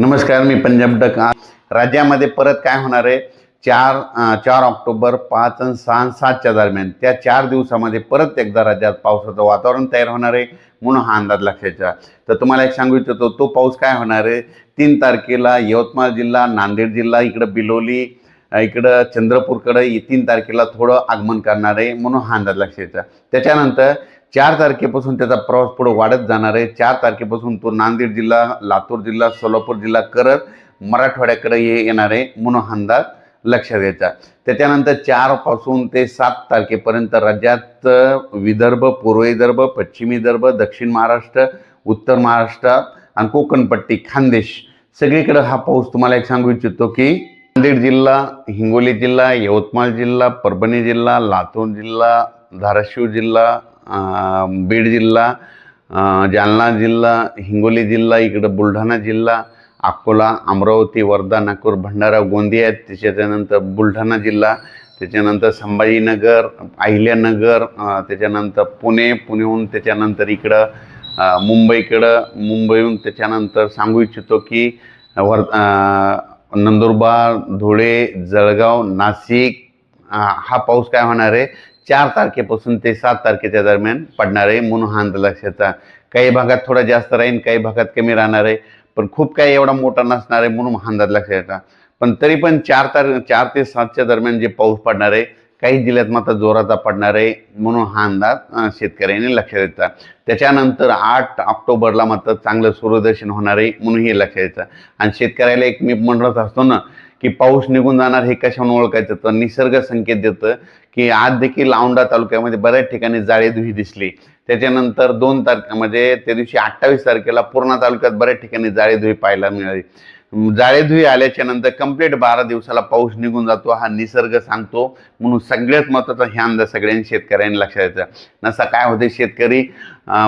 नमस्कार मी पंजाब डक. राज्यामध्ये परत काय होणार आहे? चार चार ऑक्टोबर पाच आणि सहा सातच्या दरम्यान. त्या चार दिवसामध्ये परत एकदा राज्यात पावसाचं वातावरण तयार होणार आहे म्हणून हा अंदाज लक्षायचा तर तुम्हाला एक सांगू इच्छितो तो पाऊस काय होणार आहे? तीन तारखेला यवतमाळ जिल्हा नांदेड जिल्हा इकडं बिलोली इकडं चंद्रपूरकडं तीन तारखेला थोडं आगमन करणार आहे म्हणून हा अंदाज लक्षायचा त्याच्यानंतर चार तारखेपासून त्याचा प्रवास पुढे वाढत जाणार आहे. चार तारखेपासून तो नांदेड जिल्हा लातूर जिल्हा सोलापूर जिल्हा करत मराठवाड्याकडे हे येणार आहे. म्हणून अंदाज लक्षात घ्यायचा. त्याच्यानंतर चारपासून ते सात तारखेपर्यंत राज्यात विदर्भ पूर्व विदर्भ पश्चिम विदर्भ दक्षिण महाराष्ट्र उत्तर महाराष्ट्र आणि कोकणपट्टी खानदेश सगळीकडे हा पाऊस तुम्हाला एक सांगू इच्छितो की नांदेड जिल्हा हिंगोली जिल्हा यवतमाळ जिल्हा परभणी जिल्हा लातूर जिल्हा धाराशिव जिल्हा बीड जिल्हा जालना जिल्हा हिंगोली जिल्हा इकडं बुलढाणा जिल्हा अकोला अमरावती वर्धा नागपूर भंडारा गोंदिया त्याच्यानंतर बुलढाणा जिल्हा त्याच्यानंतर संभाजीनगर अहिल्यानगर त्याच्यानंतर पुणे पुणेहून त्याच्यानंतर इकडं मुंबईकडं मुंबईहून त्याच्यानंतर सांगू इच्छितो की वर नंदुरबार धुळे जळगाव नाशिक हा पाऊस काय होणार आहे? चार तारखेपासून ते सात तारखेच्या दरम्यान पडणार आहे. म्हणून हा अंदाज लक्षाचा काही भागात थोडा जास्त राहील काही भागात कमी राहणार आहे. पण खूप काही एवढा मोठा नसणार आहे म्हणून हा अंदाज लक्षाचा पण तरी पण चार तार चार ते सातच्या दरम्यान जे पाऊस पडणार आहे काही जिल्ह्यात मात्र जोराचा पडणार आहे म्हणून हा अंदाज शेतकऱ्यांनी लक्षात द्यायचा त्याच्यानंतर आठ ऑक्टोबरला मात्र चांगलं सूर्यदर्शन होणार आहे म्हणून हे लक्षात द्यायचं आणि शेतकऱ्याला एक मी म्हणत असतो ना की पाऊस निघून जाणार हे कशाने ओळखायचं? तर निसर्ग संकेत देतं की आज देखील औंढा तालुक्यामध्ये बऱ्याच ठिकाणी जाळेधुई दिसली. त्याच्यानंतर दोन तारखे म्हणजे त्या दिवशी अठ्ठावीस तारखेला पूर्णा तालुक्यात बऱ्याच ठिकाणी जाळेधुई पाहायला मिळाली. जाळेधुई आल्याच्यानंतर कंप्लीट बारा दिवसाला पाऊस निघून जातो. हा निसर्ग सांगतो. म्हणून सगळ्यात महत्त्वाचा ह्या अंदाज सगळ्यांनी शेतकऱ्यांनी लक्षात येतं नसा काय होते शेतकरी?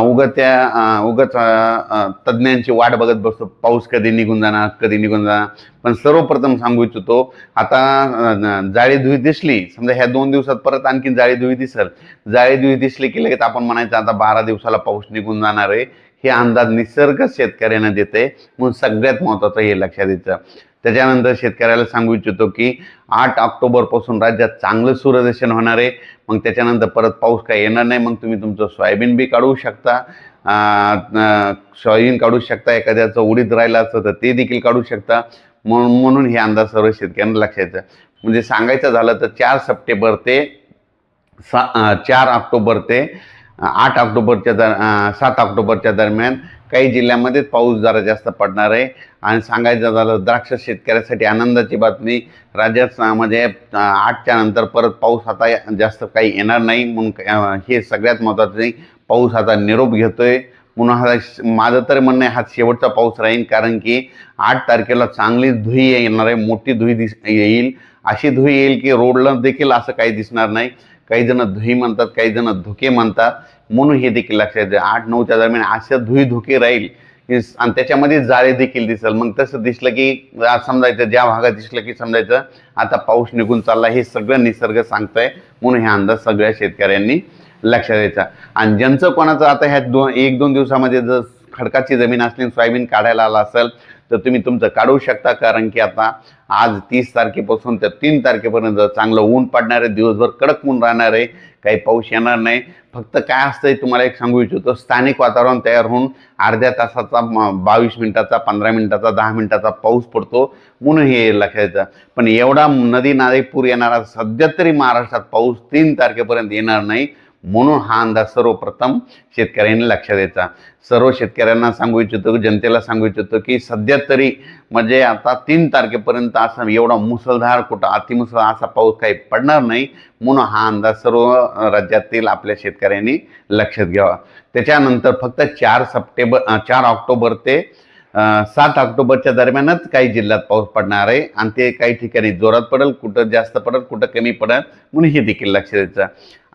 उगत्या उगत त्या तज्ज्ञांची वाट बघत बसतो. पाऊस कधी निघून जाणार कधी निघून जाणार? पण सर्वप्रथम सांगू इच्छितो आता अं, जाळीधुई दिसली. समजा ह्या दोन दिवसात परत आणखी जाळीधुई दिसल. जाळीधुई दिसली की लगेच आपण म्हणायचं आता बारा दिवसाला पाऊस निघून जाणार आहे. हे अंदाज निसर्ग शेतकऱ्यांना देते म्हणून सगळ्यात महत्त्वाचं हे लक्षात द्यायचं त्याच्यानंतर शेतकऱ्याला सांगू इच्छितो की आठ ऑक्टोबरपासून राज्यात चांगलं सूर्यदर्शन होणार आहे. मग त्याच्यानंतर परत पाऊस काय येणार नाही. मग तुम्ही तुमचं सोयाबीन बी काढू शकता. सोयाबीन काढू शकता. एखाद्याचं उडीद राहिलं असतं तर ते देखील काढू शकता. म्हणून म्हणून हे अंदाज सर्व शेतकऱ्यांना लक्षात म्हणजे सांगायचं झालं तर चार सप्टेंबर ते सा चार ऑक्टोबर ते आठ ऑक्टोबरच्या दर सात ऑक्टोबरच्या दरम्यान काही जिल्ह्यामध्ये पाऊस जरा जास्त पडणार आहे. आणि सांगायचं झालं द्राक्ष शेतकऱ्यासाठी आनंदाची बातमी राज्यात म्हणजे आठच्या नंतर परत पाऊस आता जास्त काही येणार नाही म्हणून हे सगळ्यात महत्त्वाचं आहे. पाऊस आता निरोप घेतोय. म्हणून हा श- माझं तर म्हणणं आहे हा शेवटचा पाऊस राहील कारण की आठ तारखेला चांगली धुई येणार आहे मोठी धुई दिस येईल. अशी धुई येईल की रोडला देखील असं काही दिसणार नाही. काही जण धुई म्हणतात काही जण धुके म्हणतात. म्हणून हे देखील लक्षात द्या आठ नऊच्या दरम्यान अशा धुई धुके राहील आणि त्याच्यामध्ये जाळे देखील दिसेल. मग तसं दिसलं की समजायचं ज्या भागात दिसलं की समजायचं आता पाऊस निघून चालला हे सगळं निसर्ग सांगतंय. म्हणून हे अंदाज सगळ्या शेतकऱ्यांनी लक्षात द्यायचा आणि ज्यांचं कोणाचं आता ह्या दोन एक दोन दिवसामध्ये जर खडकाची जमीन असली आणि सोयाबीन काढायला आला असेल तर तुम्ही तुमचं काढू शकता कारण की आता आज तीस तारखेपासून तर तीन तारखेपर्यंत चांगलं ऊन पडणार आहे दिवसभर कडक ऊन राहणार आहे काही पाऊस येणार नाही. फक्त काय असतंय तुम्हाला एक सांगू इच्छितो स्थानिक वातावरण तयार होऊन अर्ध्या तासाचा बावीस मिनिटाचा पंधरा मिनिटाचा दहा मिनिटाचा पाऊस पडतो म्हणून हे लक्षात पण एवढा नदी नादे पूर येणारा सध्या तरी महाराष्ट्रात पाऊस तीन तारखेपर्यंत येणार नाही. म्हणून हा अंदाज सर्वप्रथम शेतकऱ्यांनी लक्षात द्यायचा सर्व शेतकऱ्यांना सांगू इच्छितो जनतेला सांगू इच्छितो की सध्या तरी म्हणजे आता तीन तारखेपर्यंत असा एवढा मुसळधार कुठं अतिमुसळधार असा पाऊस काही पडणार नाही म्हणून हा अंदाज सर्व राज्यातील आपल्या शेतकऱ्यांनी लक्षात घ्यावा. त्याच्यानंतर फक्त चार सप्टेंबर चार ऑक्टोबर ते सात ऑक्टोबरच्या दरम्यानच काही जिल्ह्यात पाऊस पडणार आहे आणि ते काही ठिकाणी जोरात पडेल कुठं जास्त पडेल कुठं कमी पडेल म्हणून हे देखील लक्ष द्यायचं